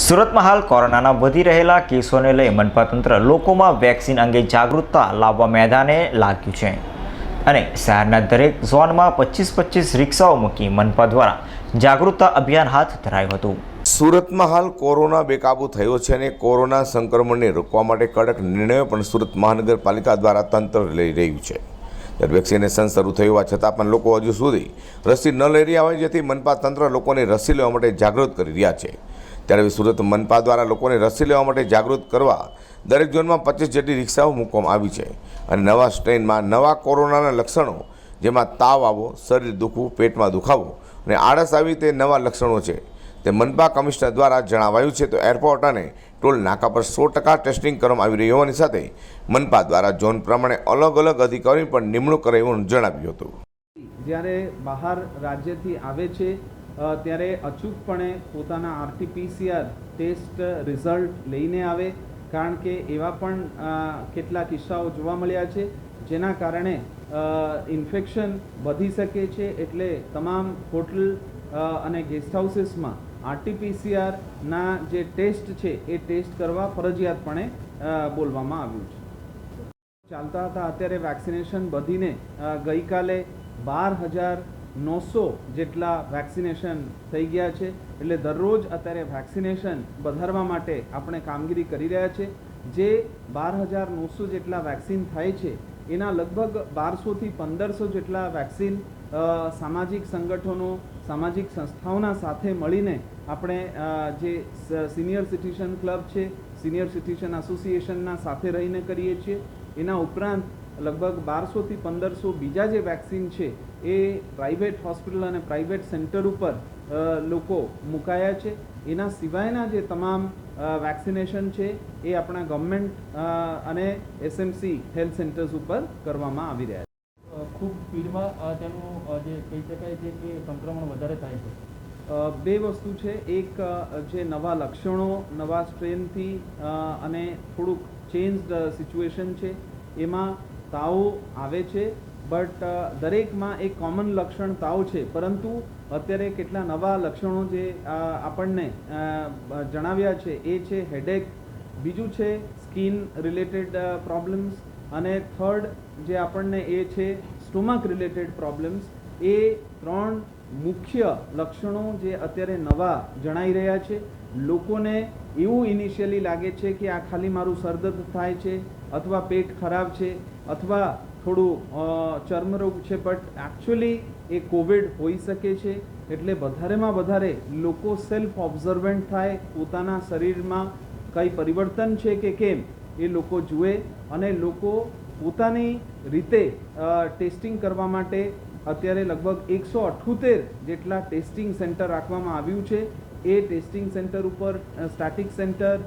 સુરતમાં હાલ કોરોનાના વધી રહેલા કેસોને લઈ મનપા તંત્ર લોકોમાં વેક્સિન અંગે જાગૃતતા લાવવા મેદાને લાગ્યું છે. અને શહેરના દરેક ઝોનમાં પચીસ પચીસ રિક્ષાઓ મૂકી મનપા દ્વારા જાગૃતતા અભિયાન હાથ ધરાયું હતું. સુરતમાં હાલ કોરોના બેકાબૂ થયો છે અને કોરોના સંક્રમણને રોકવા માટે કડક નિર્ણયો પણ સુરત મહાનગરપાલિકા દ્વારા તંત્ર લઈ રહ્યું છે. ત્યારે વેક્સિનેશન શરૂ થયું હોવા છતાં પણ લોકો હજુ સુધી રસી ન લઈ રહ્યા હોય, જેથી મનપા તંત્ર લોકોને રસી લેવા માટે જાગૃત કરી રહ્યા છે. ત્યારે સુરત મનપા દ્વારા લોકોને રસી લેવા માટે જાગૃત કરવા દરેક ઝોનમાં પચીસ જેટલી રિક્ષાઓ મૂકવામાં આવી છે. અને નવા સ્ટ્રેનમાં નવા કોરોનાના લક્ષણો, જેમાં તાવ આવો શરીર દુખવું, પેટમાં દુખાવો અને આળસ આવી તે નવા લક્ષણો છે. તે મનપા કમિશનર દ્વારા જણાવાયું છે તો એરપોર્ટ અને ટોલ નાકા પર સો ટકા ટેસ્ટિંગ કરવામાં આવી રહ્યું હોવાની સાથે મનપા દ્વારા ઝોન પ્રમાણે અલગ અલગ અધિકારીઓ પણ નિમણૂક કરાયું જણાવ્યું હતું. જ્યારે બહાર રાજ્યથી આવે છે ત્યારે અચૂકપણે પોતાના આરટીપીસીઆર ટેસ્ટ રિઝલ્ટ લઈને આવે, કારણ કે એવા પણ કેટલા કિસ્સાઓ જોવા મળ્યા છે, જેના કારણે ઇન્ફેક્શન વધી શકે છે એટલે તમામ હોટલ અને ગેસ્ટ હાઉસીસમાં આરટીપીસીઆરના જે ટેસ્ટ છે, એ ટેસ્ટ કરવા ફરજિયાતપણે બોલવામાં આવ્યું છે. ચાલતા હતા, અત્યારે વેક્સિનેશન વધીને ગઈકાલે બાર હજાર નવસો જેટલા વેક્સિનેશન થઈ ગયા છે. એટલે દરરોજ અત્યારે વેક્સિનેશન વધારવા માટે આપણે કામગીરી કરી રહ્યા છે. જે બાર હજાર નવસો જેટલા વેક્સિન થાય છે, એના લગભગ બારસોથી પંદરસો જેટલા વેક્સિન સામાજિક સંગઠનો, સામાજિક સંસ્થાઓના સાથે મળીને આપણે જે સિનિયર સિટીઝન ક્લબ છે, સિનિયર સિટીઝન એસોસિએશનના સાથે રહીને કરીએ છીએ. એના ઉપરાંત લગભગ બારસોથી પંદરસો બીજા જે વેક્સિન છે એ પ્રાઇવેટ હોસ્પિટલ અને પ્રાઇવેટ સેન્ટર ઉપર લોકો મુકાયા છે. એના સિવાયના જે તમામ વેક્સિનેશન છે એ આપણા ગવર્મેન્ટ અને એસએમસી હેલ્થ સેન્ટર્સ ઉપર કરવામાં આવી રહ્યા છે. ખૂબ સ્પીડમાં તેનું જે કહી શકાય છે કે સંક્રમણ વધારે થાય છે. બે વસ્તુ છે. એક જે નવા લક્ષણો નવા સ્ટ્રેનથી અને થોડુંક ચેન્જડ સિચ્યુએશન છે. એમાં તાવ આવે છે બટ દરેકમાં એક કોમન લક્ષણ તાવ છે. પરંતુ અત્યારે કેટલા નવા લક્ષણો જે આપણને જણાવ્યા છે, એ છે હેડેક બીજું છે સ્કિન રિલેટેડ પ્રોબ્લેમ્સ અને થર્ડ જે આપણને એ છે સ્ટોમક રિલેટેડ પ્રોબ્લેમ્સ એ ત્રણ મુખ્ય લક્ષણો જે અત્યારે નવા જણાઈ રહ્યા છે. લોકોને એવું ઇનિશિયલી લાગે છે કે આ ખાલી મારું સરદર્દ થાય છે અથવા પેટ ખરાબ છે અથવા થોડું ચર્મરોગ છે બટ એકચ્યુઅલી એ કોવિડ હોઈ શકે છે. એટલે વધારેમાં વધારે લોકો સેલ્ફ ઓબ્ઝર્વન્ટ થાય, પોતાના શરીરમાં કંઈ પરિવર્તન છે કે કેમ એ લોકો જુએ અને લોકો પોતાની રીતે ટેસ્ટિંગ કરવા માટે અત્યારે લગભગ એકસો અઠ્યોતેર જેટલા ટેસ્ટિંગ સેન્ટર રાખવામાં આવ્યું છે. એ ટેસ્ટિંગ સેન્ટર ઉપર સ્ટાટિક સેન્ટર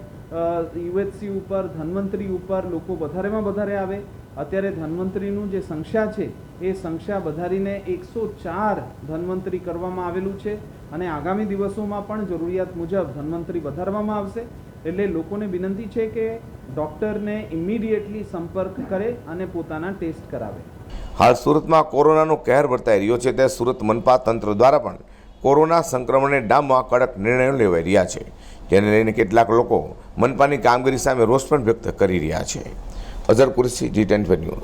યુએચસી ઉપર, ધન્વંતરી ઉપર લોકો વધારેમાં વધારે આવે. અત્યારે ધન્વંતરીનું જે સંખ્યા છે, એ સંખ્યા વધારીને એકસો ચાર ધન્વંતરી કરવામાં આવેલું છે અને આગામી દિવસોમાં પણ જરૂરિયાત મુજબ ધન્વંતરી વધારવામાં આવશે. એટલે લોકોને વિનંતી છે કે ડૉક્ટરને ઇમિડિયેટલી સંપર્ક કરે અને પોતાના ટેસ્ટ કરાવે. હાલ સુરતમાં કોરોનાનો કહેર વર્તાઈ રહ્યો છે. ત્યારે સુરત મનપા તંત્ર દ્વારા પણ કોરોના સંક્રમણને ડામવા કડક નિર્ણયો લેવાઈ રહ્યા છે. જેને લઈને કેટલાક લોકો મનપાની કામગીરી સામે રોષ પણ વ્યક્ત કરી રહ્યા છે. Azhar Kursi G ten news